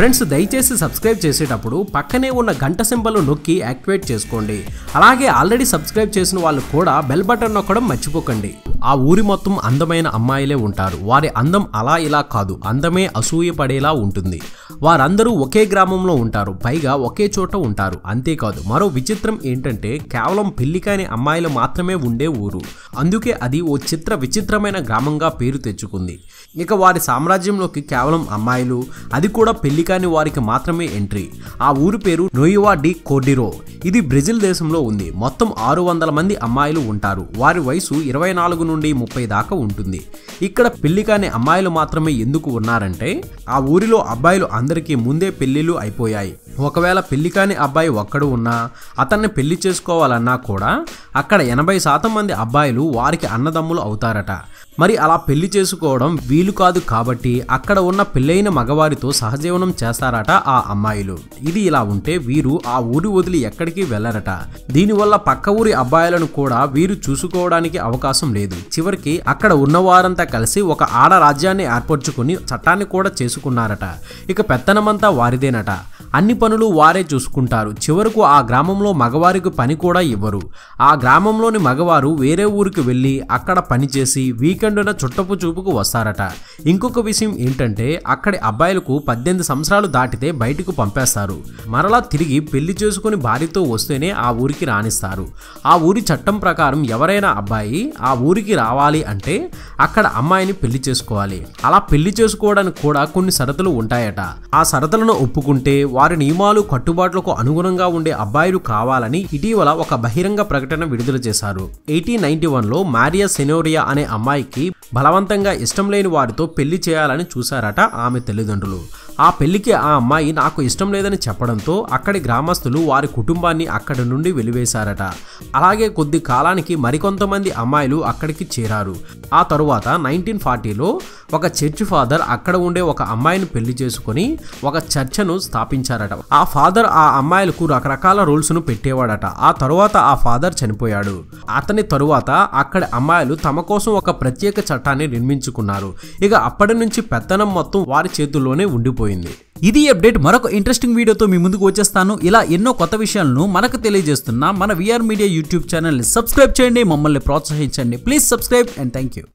Friends దయచేసి subscribe చేసేటప్పుడు పక్కనే ఉన్న గంట సింబల్ నొక్కి యాక్టివేట్ చేసుకోండి. అలాగే ఆల్రెడీ సబ్స్క్రైబ్ చేసిన వాళ్ళు కూడా బెల్ బటన్ నొక్కడం మర్చిపోకండి. ఆ ఊరి మొత్తం అందమైన అమ్మాయిలే ఉంటారు. వారి అందం అలా ఇలా కాదు. అందమే అసూయ పడేలా ఉంటుంది. వారందరూ ఒకే గ్రామంలో ఉంటారు. పైగా ఒకే చోట ఉంటారు. అంతేకాదు మరో విచిత్రం ఏంటంటే కేవలం పెళ్ళి కాని అమ్మాయిలు మాత్రమే ఉండే ఊరు. అందుకే అది ఓ చిత్ర విచిత్రమైన గ్రామంగా పేరు తెచ్చుకుంది. ఇక వారి సామ్రాజ్యంలోకి కేవలం అమ్మాయిలు అది కూడా పెళ్ళి కాని వారికి మాత్రమే ఎంట్రీ. ఆ ఊరి పేరు నోయివా డి కోడిరో. ఇది బ్రెజిల్ దేశంలో ఉంది. మొత్తం ఆరు వందల మంది అమ్మాయిలు ఉంటారు. వారి వయసు ఇరవై నాలుగు నుండి ముప్పై దాకా ఉంటుంది. ఇక్కడ పెళ్ళి కాని అమ్మాయిలు మాత్రమే ఎందుకు ఉన్నారంటే ఆ ఊరిలో అబ్బాయిలు అందరికీ ముందే పెళ్ళిళ్ళు అయిపోయాయి. ఒకవేళ పెళ్ళి కాని అబ్బాయి ఒక్కడు ఉన్నా అతన్ని పెళ్ళి చేసుకోవాలన్నా కూడా అక్కడ ఎనభై శాతం మంది అబ్బాయిలు వారికి అన్నదమ్ములు అవుతారట. మరి అలా పెళ్ళి చేసుకోవడం వీలు కాదు కాబట్టి అక్కడ ఉన్న పెళ్ళైన మగవారితో సహజీవనం చేస్తారట ఆ అమ్మాయిలు. ఇది ఇలా ఉంటే వీరు ఆ ఊరి వదిలి ఎక్కడికి వెళ్ళరట దీనివల్ల పక్క ఊరి అబ్బాయిలను కూడా వీరు చూసుకోవడానికి అవకాశం లేదు. చివరికి అక్కడ ఉన్నవారంతా కలిసి ఒక ఆడ రాజ్యాన్ని ఏర్పరచుకుని చట్టాన్ని కూడా చేసుకున్నారట. ఇక పెత్తనమంతా వారిదేనట. అన్ని పనులు వారే చూసుకుంటారు. చివరకు ఆ గ్రామంలో మగవారికి పని కూడా ఇవ్వరు. ఆ గ్రామంలోని మగవారు వేరే ఊరికి వెళ్ళి అక్కడ పనిచేసి వీకెండున చుట్టపు చూపుకు వస్తారట. ఇంకొక విషయం ఏంటంటే అక్కడి అబ్బాయిలకు పద్దెనిమిది సంవత్సరాలు దాటితే బయటకు పంపేస్తారు. మరలా తిరిగి పెళ్ళి చేసుకుని భార్యతో వస్తేనే ఆ ఊరికి రాణిస్తారు. ఆ ఊరి చట్టం ప్రకారం ఎవరైనా అబ్బాయి ఆ ఊరికి రావాలి అంటే అక్కడ అమ్మాయిని పెళ్ళి చేసుకోవాలి. అలా పెళ్ళి చేసుకోవడానికి కూడా కొన్ని షరతులు ఉంటాయట. ఆ షరతులను ఒప్పుకుంటే వారి నియమాలు కట్టుబాట్లకు అనుగుణంగా ఉండే అబ్బాయిలు కావాలని ఇటీవల ఒక బహిరంగ ప్రకటన విడుదల చేశారు. ఎయిటీన్ నైన్టీ వన్లో మారియా సెనోరియా అనే అమ్మాయికి బలవంతంగా ఇష్టం లేని వారితో పెళ్ళి చేయాలని చూశారట ఆమె తల్లిదండ్రులు. ఆ పెళ్ళికి ఆ అమ్మాయి నాకు ఇష్టం లేదని చెప్పడంతో అక్కడి గ్రామస్తులు వారి కుటుంబాన్ని అక్కడి నుండి వెలివేశారట. అలాగే కొద్ది కాలానికి మరికొంతమంది అమ్మాయిలు అక్కడికి చేరారు. ఆ తరువాత నైన్టీన్ ఫార్టీలో ఒక చర్చ్ ఫాదర్ అక్కడ ఉండే ఒక అమ్మాయిని పెళ్ళి చేసుకుని ఒక చర్చను స్థాపించారట. ఆ ఫాదర్ ఆ అమ్మాయిలకు రకరకాల రూల్స్ను పెట్టేవాడట. ఆ తరువాత ఆ ఫాదర్ చనిపోయాడు. అతని తరువాత అక్కడి అమ్మాయిలు తమ కోసం ఒక ప్రత్యేక చట్టాన్ని నిర్మించుకున్నారు. ఇక అప్పటి నుంచి పెత్తనం మొత్తం వారి చేతుల్లోనే ఉండిపోయింది. ఇది అప్డేట్. మరొక ఇంట్రెస్టింగ్ వీడియోతో మీ ముందుకు వచ్చేస్తాను. ఇలా ఎన్నో కొత్త విషయాలను మనకు తెలియజేస్తున్న మన విఆర్ మీడియా యూట్యూబ్ ఛానల్ని సబ్స్క్రైబ్ చేయండి. మమ్మల్ని ప్రోత్సహించండి. Please subscribe and thank you